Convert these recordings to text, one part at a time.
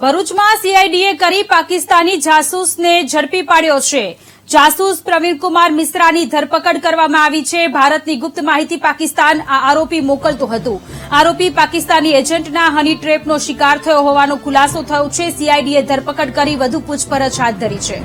ભરૂચમાં સીઆઈડીએ કરી પાકિસ્તાની જાસૂસને ઝડપી પાડ્યો છે. જાસૂસ પ્રવીણકુમાર મિશ્રાની ધરપકડ કરવામાં આવી છે. ભારતની ગુપ્ત માહિતી પાકિસ્તાન આ આરોપી મોકલતું હતું. આરોપી પાકિસ્તાની એજન્ટના હની ટ્રેપનો શિકાર થયો હોવાનો ખુલાસો થયો છે. સીઆઈડીએ ધરપકડ કરી વધુ પૂછપરછ હાથ ધરી છે.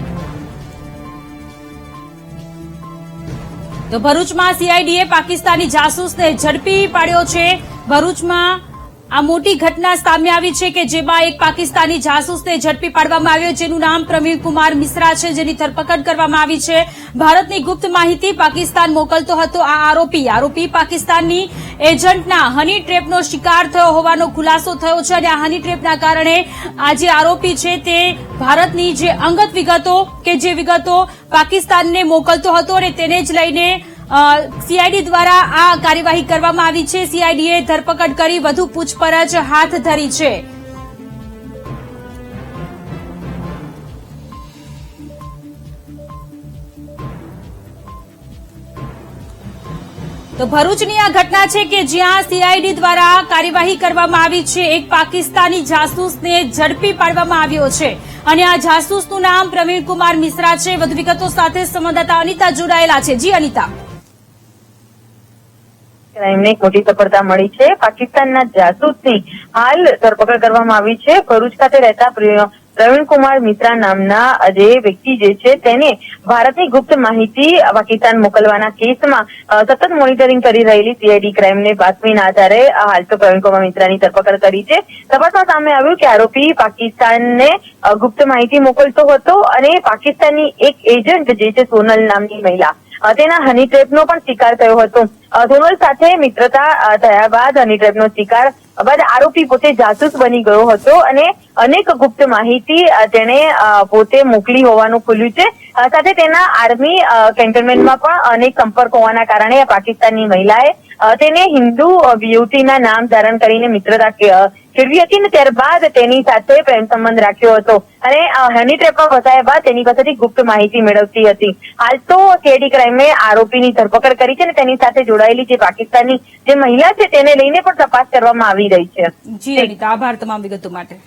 તો ભરૂચમાં સીઆઈડીએ પાકિસ્તાની જાસૂસને ઝડપી પાડ્યો છે. ભરૂચમાં આ મોટી ઘટના સામે આવી છે કે જેમાં એક પાકિસ્તાની જાસૂસને ઝડપી પાડવામાં આવ્યો જેનું નામ પ્રવીણ કુમાર મિશ્રા છે, જેની ધરપકડ કરવામાં આવી છે. ભારતની ગુપ્ત માહિતી પાકિસ્તાન મોકલતો હતો આ આરોપી. આરોપી પાકિસ્તાનની એજન્ટના હની ટ્રેપનો શિકાર થયો હોવાનો ખુલાસો થયો છે અને આ હની ટ્રેપના કારણે આ જે આરોપી છે તે ભારતની જે અંગત વિગતો કે જે વિગતો પાકિસ્તાનને મોકલતો હતો અને તેને જ લઈને સીઆઈડી દ્વારા આ કાર્યવાહી કરવામાં આવી છે. સીઆઈડીએ ધરપકડ કરી વધુ પૂછપરછ હાથ ધરી છે. તો ભરૂચની આ ઘટના છે કે જ્યાં સીઆઈડી દ્વારા કાર્યવાહી કરવામાં આવી છે. એક પાકિસ્તાની જાસૂસને ઝડપી પાડવામાં આવ્યો છે. અને આ જાસૂસનું નામ પ્રવીણ કુમાર મિશ્રા છે. વધુ વિગતો સાથે સંવાદદાતા અનિતા જોડાયેલા છે. જી, અનિતા. ક્રાઇમને એક મોટી સફળતા મળી છે. પાકિસ્તાનના જાસૂસની હાલ ધરપકડ કરવામાં આવી છે. ભરૂચ ખાતે રહેતા પ્ર- પ્રવીણકુમાર મિત્રા નામના જે વ્યક્તિ જે છે, તેને ભારતની ગુપ્ત માહિતી પાકિસ્તાન મોકલવાના કેસમાં સતત મોનિટરિંગ કરી રહેલી સીઆઈડી ક્રાઇમને બાતમીના આધારે હાલ તો પ્રવીણકુમાર મિત્રાની ધરપકડ કરી છે. તપાસમાં સામે આવ્યું કે આરોપી પાકિસ્તાનને ગુપ્ત માહિતી મોકલતો હતો અને પાકિસ્તાનની એક એજન્ટ જે છે, સોનલ નામની મહિલા. તેના હની ટ્રેપનો પણ શિકાર થયો હતો. અ, સાથે મિત્રતા થયા બાદ હની ટ્રેપનો શિકાર બાદ આરોપી પોતે જાસૂસ બની ગયો હતો અને અનેક ગુપ્ત માહિતી તેણે પોતે મોકલી હોવાનું ખુલ્યું છે. સાથે તેના આર્મી કેન્ટોનમેન્ટમાં પણ અનેક સંપર્ક હોવાના કારણે પાકિસ્તાનની મહિલાએ તેને હિન્દુ યુવતીના નામ ધારણ કરીને મિત્રતા ફેરવી હતી અને ત્યારબાદ તેની સાથે પ્રેમ સંબંધ રાખ્યો હતો. અને હની ટ્રેપમાં ફસાયા બાદ તેની પાસેથી ગુપ્ત માહિતી મેળવતી હતી. હાલ તો સીઆઈડી ક્રાઇમે આરોપીની ધરપકડ કરી છે અને તેની સાથે જોડાયેલી જે પાકિસ્તાનની જે મહિલા છે તેને લઈને પણ તપાસ કરવામાં આવી રહી છે. આભાર તમામ વિગતો માટે.